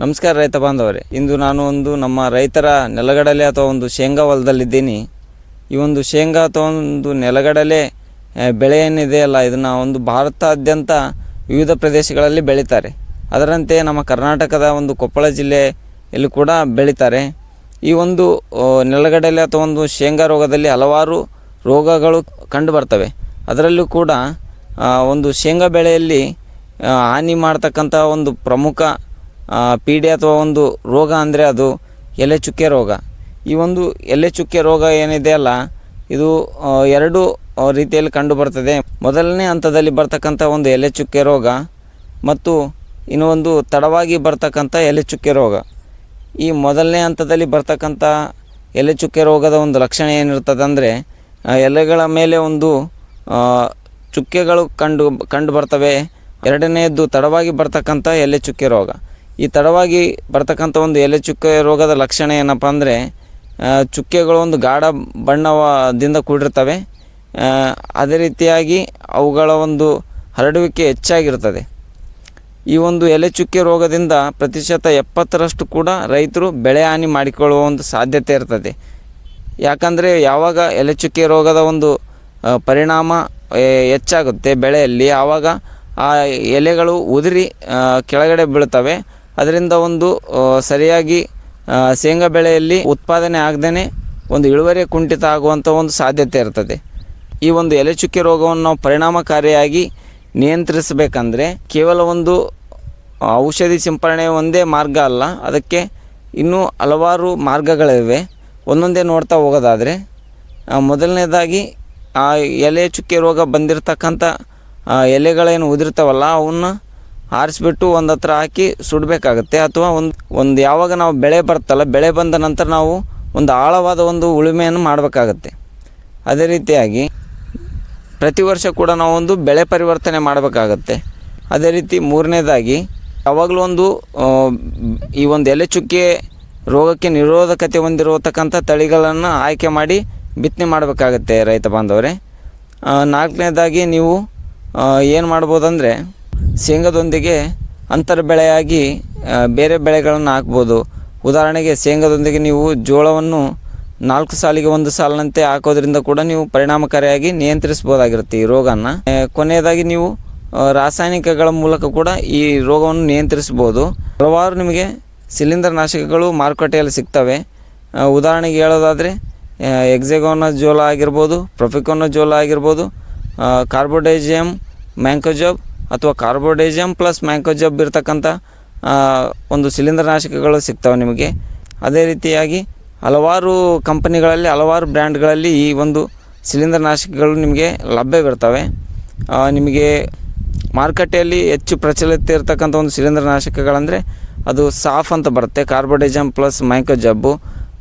ನಮಸ್ಕಾರ ರೈತ ಬಾಂಧವರೇ. ಇಂದು ನಾನು ಒಂದು ನಮ್ಮ ರೈತರ ನೆಲಗಡಲೆ ಅಥವಾ ಒಂದು ಶೇಂಗಾ ಹೊಲದಲ್ಲಿದ್ದೀನಿ. ಈ ಒಂದು ಶೇಂಗಾ ಅಥವಾ ಒಂದು ನೆಲಗಡಲೆ ಬೆಳೆ ಏನಿದೆ ಅಲ್ಲ, ಇದನ್ನು ಒಂದು ಭಾರತಾದ್ಯಂತ ವಿವಿಧ ಪ್ರದೇಶಗಳಲ್ಲಿ ಬೆಳೀತಾರೆ. ಅದರಂತೆ ನಮ್ಮ ಕರ್ನಾಟಕದ ಒಂದು ಕೊಪ್ಪಳ ಜಿಲ್ಲೆಯಲ್ಲಿ ಕೂಡ ಬೆಳೀತಾರೆ. ಈ ಒಂದು ನೆಲಗಡಲೆ ಅಥವಾ ಒಂದು ಶೇಂಗಾ ರೋಗದಲ್ಲಿ ಹಲವಾರು ರೋಗಗಳು ಕಂಡು ಬರ್ತವೆ. ಅದರಲ್ಲೂ ಕೂಡ ಒಂದು ಶೇಂಗಾ ಬೆಳೆಯಲ್ಲಿ ಹಾನಿ ಮಾಡ್ತಕ್ಕಂಥ ಒಂದು ಪ್ರಮುಖ ಪೀಡೆ ಅಥವಾ ಒಂದು ರೋಗ ಅಂದರೆ ಅದು ಎಲೆ ಚುಕ್ಕೆ ರೋಗ. ಈ ಒಂದು ಎಲೆ ಚುಕ್ಕೆ ರೋಗ ಏನಿದೆ ಅಲ್ಲ, ಇದು ಎರಡು ರೀತಿಯಲ್ಲಿ ರೀತಿಯಲ್ಲಿ ಕಂಡುಬರ್ತದೆ ಮೊದಲನೇ ಹಂತದಲ್ಲಿ ಬರ್ತಕ್ಕಂಥ ಒಂದು ಎಲೆ ಚುಕ್ಕೆ ರೋಗ ಮತ್ತು ಇನ್ನೊಂದು ತಡವಾಗಿ ಬರ್ತಕ್ಕಂಥ ಎಲೆ ಚುಕ್ಕೆ ರೋಗ. ಈ ಮೊದಲನೇ ಹಂತದಲ್ಲಿ ಬರ್ತಕ್ಕಂಥ ಎಲೆ ಚುಕ್ಕೆ ರೋಗದ ಒಂದು ಲಕ್ಷಣ ಏನಿರ್ತದೆ ಅಂದರೆ ಎಲೆಗಳ ಮೇಲೆ ಒಂದು ಚುಕ್ಕೆಗಳು ಕಂಡು ಕಂಡು ಬರ್ತವೆ. ಎರಡನೆಯದ್ದು ತಡವಾಗಿ ಬರ್ತಕ್ಕಂಥ ಎಲೆ ಚುಕ್ಕೆ ರೋಗ. ಈ ತಡವಾಗಿ ಬರ್ತಕ್ಕಂಥ ಒಂದು ಎಲೆ ಚುಕ್ಕೆ ರೋಗದ ಲಕ್ಷಣ ಏನಪ್ಪ ಅಂದರೆ ಚುಕ್ಕೆಗಳು ಒಂದು ಗಾಢ ಬಣ್ಣವದಿಂದ ಕೂಡಿರ್ತವೆ. ಅದೇ ರೀತಿಯಾಗಿ ಅವುಗಳ ಒಂದು ಹರಡುವಿಕೆ ಹೆಚ್ಚಾಗಿರ್ತದೆ. ಈ ಒಂದು ಎಲೆ ಚುಕ್ಕೆ ರೋಗದಿಂದ ಪ್ರತಿಶತ ಎಪ್ಪತ್ತರಷ್ಟು ಕೂಡ ರೈತರು ಬೆಳೆ ಹಾನಿ ಮಾಡಿಕೊಳ್ಳುವ ಒಂದು ಸಾಧ್ಯತೆ ಇರ್ತದೆ. ಯಾಕಂದರೆ ಯಾವಾಗ ಎಲೆ ಚುಕ್ಕೆ ರೋಗದ ಒಂದು ಪರಿಣಾಮ ಹೆಚ್ಚಾಗುತ್ತೆ ಬೆಳೆಯಲ್ಲಿ, ಆವಾಗ ಆ ಎಲೆಗಳು ಉದುರಿ ಕೆಳಗಡೆ ಬೀಳ್ತವೆ. ಅದರಿಂದ ಒಂದು ಸರಿಯಾಗಿ ಶೇಂಗಾ ಬೆಳೆಯಲ್ಲಿ ಉತ್ಪಾದನೆ ಆಗದೇ ಒಂದು ಇಳುವರಿ ಕುಂಠಿತ ಆಗುವಂಥ ಒಂದು ಸಾಧ್ಯತೆ ಇರ್ತದೆ. ಈ ಒಂದು ಎಲೆ ಚುಕ್ಕೆ ರೋಗವನ್ನು ನಾವು ಪರಿಣಾಮಕಾರಿಯಾಗಿ ನಿಯಂತ್ರಿಸಬೇಕಂದ್ರೆ ಕೇವಲ ಒಂದು ಔಷಧಿ ಸಿಂಪರಣೆ ಒಂದೇ ಮಾರ್ಗ ಅಲ್ಲ, ಅದಕ್ಕೆ ಇನ್ನೂ ಹಲವಾರು ಮಾರ್ಗಗಳಿವೆ. ಒಂದೊಂದೇ ನೋಡ್ತಾ ಹೋಗೋದಾದರೆ ಮೊದಲನೇದಾಗಿ, ಆ ಎಲೆ ಚುಕ್ಕೆ ರೋಗ ಬಂದಿರತಕ್ಕಂಥ ಎಲೆಗಳೇನು ಉದಿರ್ತಾವಲ್ಲ, ಅವನ್ನ ಆರಿಸ್ಬಿಟ್ಟು ಒಂದು ಹತ್ರ ಹಾಕಿ ಸುಡಬೇಕಾಗತ್ತೆ ಅಥವಾ ಒಂದು ಒಂದು ಯಾವಾಗ ನಾವು ಬೆಳೆ ಬರ್ತಲ್ಲ, ಬೆಳೆ ಬಂದ ನಂತರ ನಾವು ಒಂದು ಆಳವಾದ ಒಂದು ಉಳುಮೆಯನ್ನು ಮಾಡಬೇಕಾಗತ್ತೆ. ಅದೇ ರೀತಿಯಾಗಿ ಪ್ರತಿ ವರ್ಷ ಕೂಡ ನಾವು ಒಂದು ಬೆಳೆ ಪರಿವರ್ತನೆ ಮಾಡಬೇಕಾಗತ್ತೆ. ಅದೇ ರೀತಿ ಮೂರನೇದಾಗಿ ಯಾವಾಗಲೂ ಒಂದು ಈ ಒಂದು ಎಲೆ ಚುಕ್ಕೆ ರೋಗಕ್ಕೆ ನಿರೋಧಕತೆ ಹೊಂದಿರತಕ್ಕಂಥ ತಳಿಗಳನ್ನು ಆಯ್ಕೆ ಮಾಡಿ ಬಿತ್ತನೆ ಮಾಡಬೇಕಾಗತ್ತೆ ರೈತ ಬಾಂಧವರೇ. ನಾಲ್ಕನೇದಾಗಿ ನೀವು ಏನು ಮಾಡ್ಬೋದಂದರೆ ಶೇಂಗಾದೊಂದಿಗೆ ಅಂತರ ಬೆಳೆಯಾಗಿ ಬೇರೆ ಬೆಳೆಗಳನ್ನು ಹಾಕ್ಬೋದು. ಉದಾಹರಣೆಗೆ ಶೇಂಗದೊಂದಿಗೆ ನೀವು ಜೋಳವನ್ನು ನಾಲ್ಕು ಸಾಲಿಗೆ ಒಂದು ಸಾಲಿನಂತೆ ಹಾಕೋದ್ರಿಂದ ಕೂಡ ನೀವು ಪರಿಣಾಮಕಾರಿಯಾಗಿ ನಿಯಂತ್ರಿಸ್ಬೋದಾಗಿರುತ್ತೆ ಈ ರೋಗನ. ಆ, ಕೊನೆಯದಾಗಿ ನೀವು ರಾಸಾಯನಿಕಗಳ ಮೂಲಕ ಕೂಡ ಈ ರೋಗವನ್ನು ನಿಯಂತ್ರಿಸ್ಬೋದು ಹಲವಾರು ನಿಮಗೆ ಸಿಲಿಂಡರ್ ನಾಶಕಗಳು ಮಾರುಕಟ್ಟೆಯಲ್ಲಿ ಸಿಗ್ತವೆ. ಉದಾಹರಣೆಗೆ ಹೇಳೋದಾದರೆ ಎಕ್ಸೆಗೋನ ಜೋಳ ಆಗಿರ್ಬೋದು ಪ್ರೊಫಿಕೋನ ಜೋಲ ಆಗಿರ್ಬೋದು ಕಾರ್ಬೋಡೈಜಿಯಮ್ ಮ್ಯಾಂಕೋಜಬ್ ಅಥವಾ ಕಾರ್ಬೋಡೈಜಿಯಮ್ ಪ್ಲಸ್ ಮ್ಯಾಂಕೋಜಬ್ ಇರತಕ್ಕಂಥ ಒಂದು ಸಿಲಿಂಡರ್ ನಾಶಕಗಳು ಸಿಗ್ತವೆ ನಿಮಗೆ. ಅದೇ ರೀತಿಯಾಗಿ ಹಲವಾರು ಕಂಪನಿಗಳಲ್ಲಿ, ಹಲವಾರು ಬ್ರ್ಯಾಂಡ್ಗಳಲ್ಲಿ ಈ ಒಂದು ಸಿಲಿಂಡರ್ ನಾಶಕಗಳು ನಿಮಗೆ ಲಭ್ಯವಿರ್ತವೆ. ನಿಮಗೆ ಮಾರುಕಟ್ಟೆಯಲ್ಲಿ ಹೆಚ್ಚು ಪ್ರಚಲಿತ ಇರತಕ್ಕಂಥ ಒಂದು ಸಿಲಿಂಡರ್ ನಾಶಕಗಳಂದರೆ ಅದು ಸಾಫ್ ಅಂತ ಬರುತ್ತೆ ಕಾರ್ಬೋಡೈಜಮ್ ಪ್ಲಸ್ ಮೈಕೋಜಬ್ಬು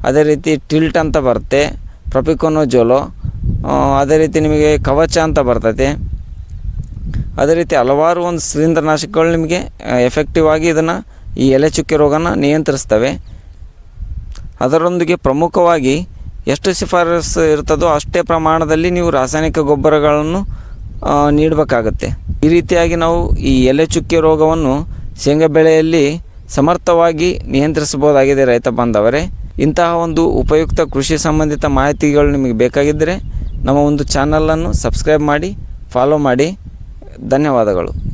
ಅದೇ ರೀತಿ ಟಿಲ್ಟ್ ಅಂತ ಬರುತ್ತೆ ಪ್ರಪಿಕೋನೋ ಜೋಲೋ ಅದೇ ರೀತಿ ನಿಮಗೆ ಕವಚ ಅಂತ ಬರ್ತೈತೆ ಅದೇ ರೀತಿ ಹಲವಾರು ಒಂದು ಶಿಲೀಂಧ್ರನಾಶಕಗಳು ನಾಶಕಗಳು ನಿಮಗೆ ಎಫೆಕ್ಟಿವ್ ಆಗಿ ಇದನ್ನು ಈ ಎಲೆ ಚುಕ್ಕೆ ರೋಗನ ನಿಯಂತ್ರಿಸ್ತವೆ. ಅದರೊಂದಿಗೆ ಪ್ರಮುಖವಾಗಿ ಎಷ್ಟು ಶಿಫಾರಸು ಇರ್ತದೋ ಅಷ್ಟೇ ಪ್ರಮಾಣದಲ್ಲಿ ನೀವು ರಾಸಾಯನಿಕ ಗೊಬ್ಬರಗಳನ್ನು ನೀಡಬೇಕಾಗತ್ತೆ. ಈ ರೀತಿಯಾಗಿ ನಾವು ಈ ಎಲೆ ಚುಕ್ಕೆ ರೋಗವನ್ನು ಶೇಂಗಾ ಬೆಳೆಯಲ್ಲಿ ಸಮರ್ಥವಾಗಿ ನಿಯಂತ್ರಿಸಬಹುದಾಗಿದೆ ರೈತ ಬಾಂಧವರೇ. ಇಂತಹ ಒಂದು ಉಪಯುಕ್ತ ಕೃಷಿ ಸಂಬಂಧಿತ ಮಾಹಿತಿಗಳು ನಿಮಗೆ ಬೇಕಾಗಿದ್ದರೆ ನಮ್ಮ ಒಂದು ಚಾನಲನ್ನು ಸಬ್ಸ್ಕ್ರೈಬ್ ಮಾಡಿ, ಫಾಲೋ ಮಾಡಿ. ಧನ್ಯವಾದಗಳು.